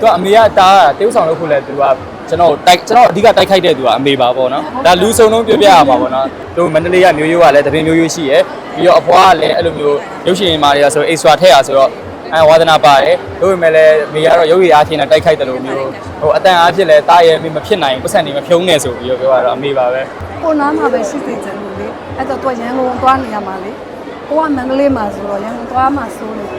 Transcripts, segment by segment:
သူကအမေကတားတေးဥဆောင်လုပ်ဖို့လဲသူကကျွန်တော်တိုက်ကျွန်တော်အဓိကတိုက်ခိုက်တဲ့သူကအမေပါပေါ့နော်ဒါလူစုံလုံးပြပြရမှာပေါ့နော်သူမန္တလေးကမျိုးရိုးကလည်းတပင်းမျိုးရိုးရှိရယ်ပြီးတော့အဖွားကလည်းအဲ့လိုမျိုးရုပ်ရှင်မာတွေကဆို extra ထည့်ရဆိုတော့အဲဝါသနာပါတယ်တို့ပေမဲ့လည်းမေကတော့ရုပ်ရည်အားဖြင့်တိုက်ခိုက်တယ်လို့မျိုးဟိုအတန်အားဖြင့်လည်းတားရဲ့မဖြစ်နိုင်ပတ်စံနေမဖြုံးနေဆိုပြီးတော့ပြောရတော့အမေပါပဲကိုနားမှာပဲရှိစေချင်လို့လေအဲ့တော့သူကရန်ကုန်သွားနေရမှာလေကိုကမန္တလေးမှာဆိုတော့ရန်ကုန်သွားမှာဆိုလို့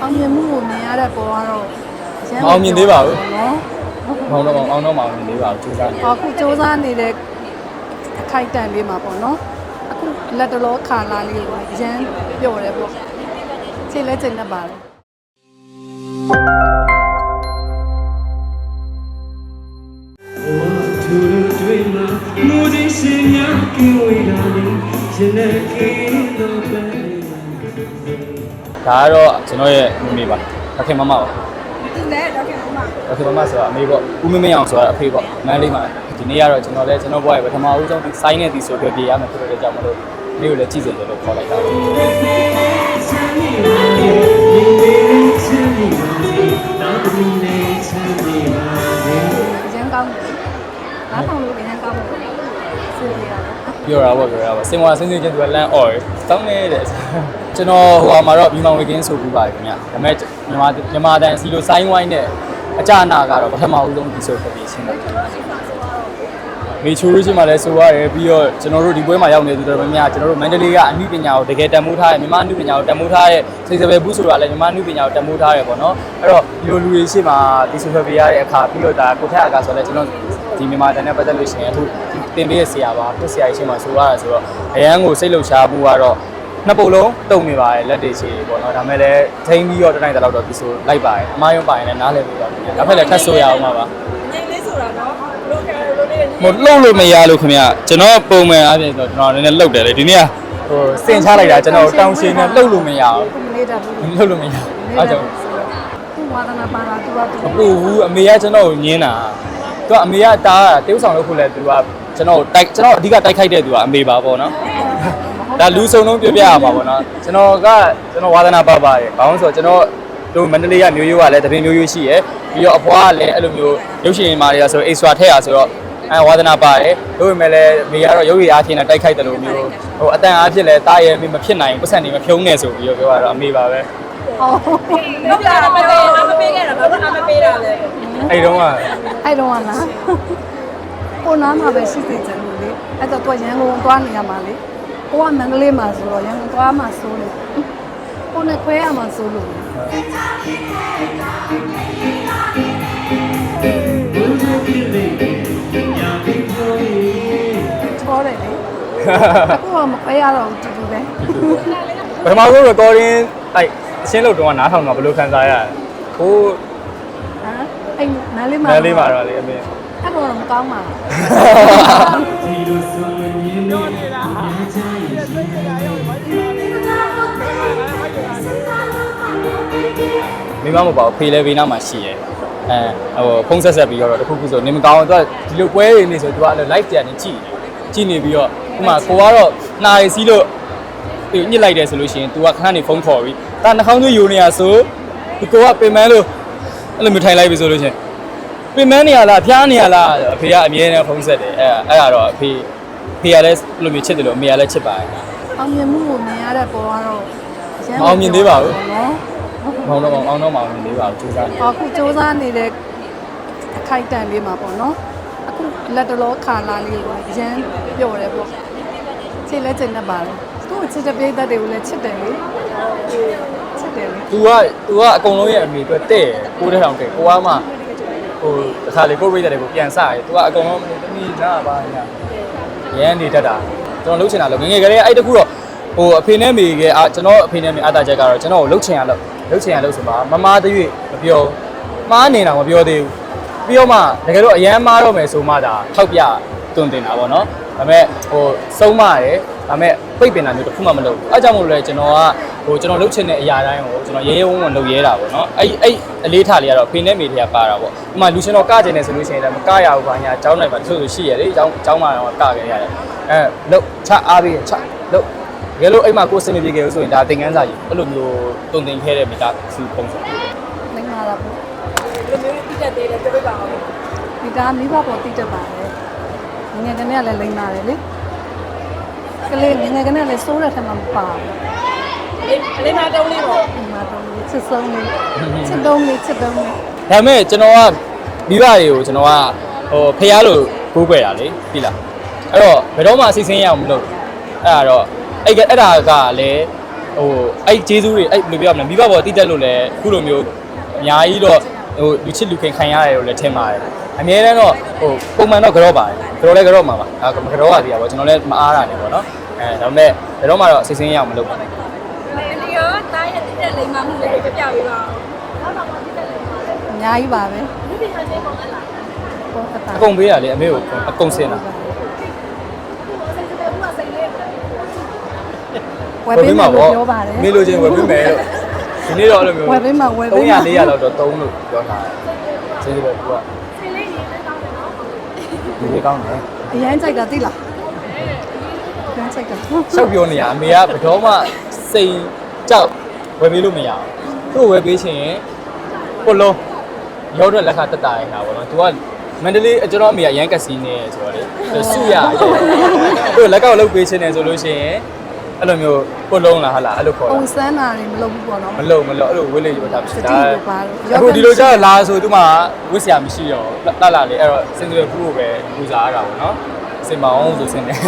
အောင်မြင်မှုကိုမြင်ရတဲ့ပေါ်ကတော့ရန်မအောင်မြင်သေးပါဘူးနော်မောင်တော့မောင်အောင်တော့မောင်နေလေးပါဘူးစူးစမ်းနေအခုစ조사နေတဲ့အခိုက်အတန့်လေးမှာပေါ့နော်အခုလက်တလောခါလာလေးကိုရန်ပျော်တယ်ပေါ့ချိန်လဲချိန်တတ်ပါတယ် ရှင်များကင်းဝေးတာလေရှင်နဲ့ကင်းတော့ပဲဒါကတော့ကျွန်တော်ရဲ့မမေပါအခင်မမပါဒီနဲ့တော့ခင်ဗျာအခင်မမဆိုတာအမေပေါ့ဦးမင်းမင်းအောင်ဆိုတာအဖေပေါ့မန်းလေးမှာဒီနေ့ကတော့ကျွန်တော်လည်းကျွန်တော်ဘွားရဲ့ပထမဦးဆုံးဒီစိုင်းနဲ့ဒီဆိုပြပြရမယ်ဖြစ်တဲ့ကြောင့်မလို့နေ့ကိုလည်းကြည့်စေတယ်လို့ခေါ်လိုက်တာပါချမ်းမြေပါလေဒီလေးချမ်းမြေပါလေနောက်တစ်နေ့ချမ်းမြေပါလေရန်ကောင်းတယ်ငါးထောင်လို့ရန်ကောင်းတ ယ်စီရီရတာပြောတာပေါ့ပြောတာပေါ့စင်ဝါစင်းစင်းချင်းသူကလမ်းအော်တောင်းနေတဲ့ကျွန်တော်ဟိုမှာတော့ဒီမောင်ဝေကင်းဆိုပြီးပါတယ်ခင်ဗျဒါပေမဲ့မြန်မာမြန်မာတန်စီလိုစိုင်းဝိုင်းနဲ့အကြနာကတော့ပထမဦးဆုံးဒီဆိုပြပြရှင်းတယ်မေချိုရီချင်းမှာလည်းဆိုရတယ်ပြီးတော့ကျွန်တော်တို့ဒီပွဲမှာရောက်နေသူတော်တော်များများကျွန်တော်တို့မန္တလေးကအမှုပညာကိုတကယ်တန်ဖိုးထားတယ်မြန်မာအမှုပညာကိုတန်ဖိုးထားတဲ့စိတ်စပယ်ဘူးဆိုတာလည်းမြန်မာအမှုပညာကိုတန်ဖိုးထားတယ်ပေါ့နော်အဲ့တော့ဒီလိုလူတွေရှိမှဒီဆိုပြပြရတဲ့အခါပြီးတော့ဒါကိုထက်အကာဆိုလည်းကျွန်တော် ဒီမြန်မာတန်နဲ့ပတ်သက်လို့ရှိရင်အခုတင်ပေးရဆရာပါဖြစ်ဆရာကြီးရှိမှဆိုရတာဆိုတော့အရန်ကိုစိတ်လှုပ်ရှားမှုကတော့နှစ်ပုတ်လုံးတုံနေပါတယ်လက်တွေရှိပေါ့နော်ဒါမဲ့လည်းထိန်းပြီးတော့တစ်နိုင်တစ်လောက်တော့ဒီဆိုလိုက်ပါတယ်အမားရုံပိုင်လည်းနားလည်ပြီးတော့ဒါဖက်လည်းထပ်ဆိုရအောင်ပါပါငိမ့်လေးဆိုတာနော်ဘလို့ကဲလို့လေးမလှုပ်လို့မရလို့ခင်ဗျကျွန်တော်ပုံမှန်အားဖြင့်ဆိုကျွန်တော်နည်းနည်းလှုပ်တယ်လေဒီနေ့ကဟိုစင်ချလိုက်တာကျွန်တော်တောင်းရှင်နဲ့လှုပ်လို့မရဘူးမလေးတာဘူးလှုပ်လို့မရဘူးအားကြောင့်သူဝါဒနာပါတာသူကသူအပူဘူးအမေကကျွန်တော်ကိုညင်းတာ သူကအမေကတားတေးဥဆောင်လုပ်ဖို့လဲသူကကျွန်တော်တိုက်ကျွန်တော်အဓိကတိုက်ခိုက်တဲ့သူကအမေပါပေါ့နော်ဒါလူစုံလုံးပြပြရမှာပေါ့နော်ကျွန်တော်ကကျွန်တော်ဝါသနာပါပါတယ်ဘာလို့ဆိုတော့ကျွန်တော်တို့မန္တလေးကမျိုးရိုးကလည်းတပင်းမျိုးရိုးရှိရယ်ပြီးတော့အဖွားကလည်းအဲ့လိုမျိုးရုပ်ရှင်မာတွေကဆို extra ထည့်ရဆိုတော့အဲဝါသနာပါတယ်တို့ပေမဲ့လည်းမေကတော့ရုပ်ရည်အားဖြင့်တိုက်ခိုက်တယ်လို့မျိုးဟိုအတန်အားဖြင့်လည်းတားရဲ့မဖြစ်နိုင်ပတ်စံနေမဖြုံးနေဆိုပြီးတော့ပြောရတော့အမေပါပဲ ဟောလောက်တာမပေးအမပေးခဲ့တာဘာလို့အမပေးတာလဲအဲ့တုန်းကအဲ့တော့ကလားကိုနားမှာပဲရှိစေချင်လို့လေအဲ့တော့သူကရန်ကုန်သွားနေရမှာလေကိုကမန္တလေးမှာဆိုတော့ရန်ကုန်သွားမှာဆိုလို့ကိုနဲ့ခွဲရမှာဆိုလို့ဘုရားပြည့်လေးညာပြီးတော့ချောတယ်လေအခုကမခွဲရတော့ဘူးတူတူပဲပထမဆုံး recording အဲ့ အရှင်းလို့တော့နားထောင်တော့ဘယ်လိုခံစားရလဲဟိုးဟမ်အဲ့နားလေးမှာနယ်လေးမှာတော့လေအမေအဲ့တော့မကောင်းပါဘူးဒီလိုဆိုရင်မြင်နေတာချမ်းမြေမိမမပေါ့ဖေးလဲဘေးနားမှာရှိရဲအဲဟိုဖုန်းဆက်ဆက်ပြီးတော့တခုခုဆိုနေမကောင်းတော့ဒီလိုပွဲတွေနေဆိုသူကအဲ့လို live ပြန်နေကြည့်ကြည့်နေပြီးတော့ဥမာကိုကတော့နှာရည်စီးလို့ပြီးညစ်လိုက်တယ်ဆိုလို့ရှိရင် तू ကခဏနေဖုန်းခေါ်ပြီး ဒါနှာခေါင်းသွေးယူနေရဆိုဒီကိုကပင်မန်းလို့အဲ့လိုမျိုးထိုင်လိုက်ပြီဆိုလို့ရှိရင်ပင်မန်းနေရလားဖျားနေရလားအဖေကအမြဲတမ်းဖုန်းဆက်တယ်အဲအဲ့ဒါတော့အဖေဖေကလည်းအဲ့လိုမျိုးချစ်တယ်လို့အမေကလည်းချစ်ပါတယ်အောင်မြင်မှုကိုမြင်ရတဲ့ပေါ်ကတော့ရန်မအောင်မြင်သေးပါဘူးနော်မောင်တော့မောင်အောင်တော့မောင်နေလေးပါဘူးစူးစမ်းနေအခုစ조사နေတဲ့အခိုက်အတန့်လေးမှာပေါ့နော်အခုလက်တလောခါလာလေးကိုရန်ပျော်တယ်ပေါ့ချိန်လဲချိန်တတ်ပါတယ်သူ့ကိုချစ်တဲ့ပိသက်တွေကိုလည်းချစ်တယ်လေ ချစ်တယ်လေသူကသူကအကုန်လုံးရဲ့အမိအတွက်တဲ့ကိုးတဲ့ထောင်တဲ့ကိုကမှဟိုတစ်ခါလေကိုရိတ်တဲ့ကိုပြန်စရဲသူကအကုန်လုံးတမီနာပါညာရန်နေတတ်တာကျွန်တော်လှုပ်ချင်တာလို့ငယ်ငယ်ကလေးအဲ့တခုတော့ဟိုအဖေနဲ့မိကအာကျွန်တော်အဖေနဲ့မိအတာချက်ကတော့ကျွန်တော်ကိုလှုပ်ချင်ရလို့လှုပ်ချင်ရလို့ဆိုပါမမားတရွေ့မပြောမားနေတာမပြောသေးဘူးပြီးတော့မှတကယ်တော့အရန်မားတော့မယ်ဆိုမှဒါထောက်ပြတွင်တင်တာပေါ့နော်ဒါပေမဲ့ဟိုစုံမရဲ ဒါပေမဲ့ပိတ်ပင်တာမျိုးတစ်ခုမှမလုပ်ဘူးအဲကြောင့်မို့လို့လဲကျွန်တော်ကဟိုကျွန်တော်လုပ်ချင်တဲ့အရာတိုင်းကိုကျွန်တော်ရဲရဲဝံ့ဝံ့လုပ်ရဲတာပေါ့နော်အဲ့အဲ့အလေးထားလေးကတော့ဖေနဲ့မေတွေကပါတာပေါ့ဒီမှာလူရှင်တော်ကကျင်နေဆိုလို့ရှိရင်လည်းမကရဘူးဘာညာအကြောင်းနိုင်ပါတချို့ဆိုရှိရလေအကြောင်းအကြောင်းမှတော့ကခဲ့ရတယ်အဲလုပ်ချအားပြီးချလုပ်တကယ်လို့အိမ်မှာကိုယ်စင်မပြေခဲ့လို့ဆိုရင်ဒါသင်ခန်းစာကြီးအဲ့လိုမျိုးတုံသင်ခဲ့တဲ့မိသားစုပုံစံလိမ့်လာတာပေါ့ဒီလိုမျိုးတိတက်သေးတယ်ပြောပြပါဦးဒီကမိဘပေါ်တိတက်ပါတယ်ငယ်ငယ်ကနေကလည်းလိမ့်လာတယ်လေ ကလေးငယ်ငယ်ကနေလည်းစိုးတဲ့ထက်မှမပါဘူးအေးအလေးမတုံးလေးပေါ့ဒီမှာတော့ချစ်ဆုံးလေးချစ်တုံးလေးချစ်တုံးလေးဒါပေမဲ့ကျွန်တော်ကမိဘတွေကိုကျွန်တော်ကဟိုဖះလို့ကိုးကွယ်တာလေပြီလားအဲ့တော့ဘယ်တော့မှအစိစင်းရအောင်မလုပ်အဲ့ဒါတော့အဲ့ကအဲ့ဒါကလည်းဟိုအဲ့ဂျေဇူးတွေအဲ့ဘယ်လိုပြောမလဲမိဘပေါ်တိတက်လို့လည်းအခုလိုမျိုးအများကြီးတော့ ဟိုလူချစ်လူခင်ခံရတယ်လို့လည်းထင်ပါတယ်အများတန်းတော့ဟိုပုံမှန်တော့ကြော့ပါတယ်ကြော့လဲကြော့မှာပါအဲကြော့ရသေးတာပေါ့ကျွန်တော်လည်းမအားရတယ်ပေါ့နော်အဲဒါပေမဲ့ဘယ်တော့မှတော့အစိစင်းရအောင်မလုပ်ပါနဲ့ဒီရောတားရဲ့တိတက်လိမ္မာမှုလေးပြပြပေးပါဦးအများကြီးပါပဲဒီဒီဟာလေးပုံလားပေါ့အတာအကုန်ပေးရလေအမေကိုအကုန်စင်တာဝယ်ပေးမှာလို့ပြောပါတယ်မေးလို့ချင်းဝယ်ပေးမယ်လို့ ဒီနေ့တော့အဲ့လိုမျိုးဝယ်ပေးမှာဝယ်ပေးမှာ300 400လောက်တော့သုံးလို့ပြောထားတယ်ကျေးဇူးပဲသူကဒီလေးကောင်းတယ်အရန်ကြိုက်တာသိလားအရန်ကြိုက်တာရှောက်ပြောနေရအမေကဘယ်တော့မှစိန်ကြောက်ဝယ်ပေးလို့မရဘူးသူ့ကိုဝယ်ပေးချင်ရင်ကိုလုံးရောက်တော့လက်ခတက်တာရတာပေါ့နော်သူကမန္တလေးအကျွန်တော်အမေကအရန်ကစီနေဆိုတော့လေသူစုရရဲ့သူလက်ကောက်လုပ်ပေးချင်တယ်ဆိုလို့ရှိရင် အဲ့လိုမျိုးကိုလုံးလားဟာလားအဲ့လိုခေါ်ပုံတာစမ်းတာတွေမလုပ်ဘူးပေါ့နော်မလုံမလုံအဲ့လိုဝေးလေးပြောတာဖြစ်တာစတိကိုပါလို့အခုဒီလိုကျတော့လာဆိုသူမှဝစ်စရာမရှိတော့လှလှလေးအဲ့တော့စင်စရဖူးကိုပဲပူစားရတာပေါ့နော်စင်မအောင်ဆိုစင်တယ်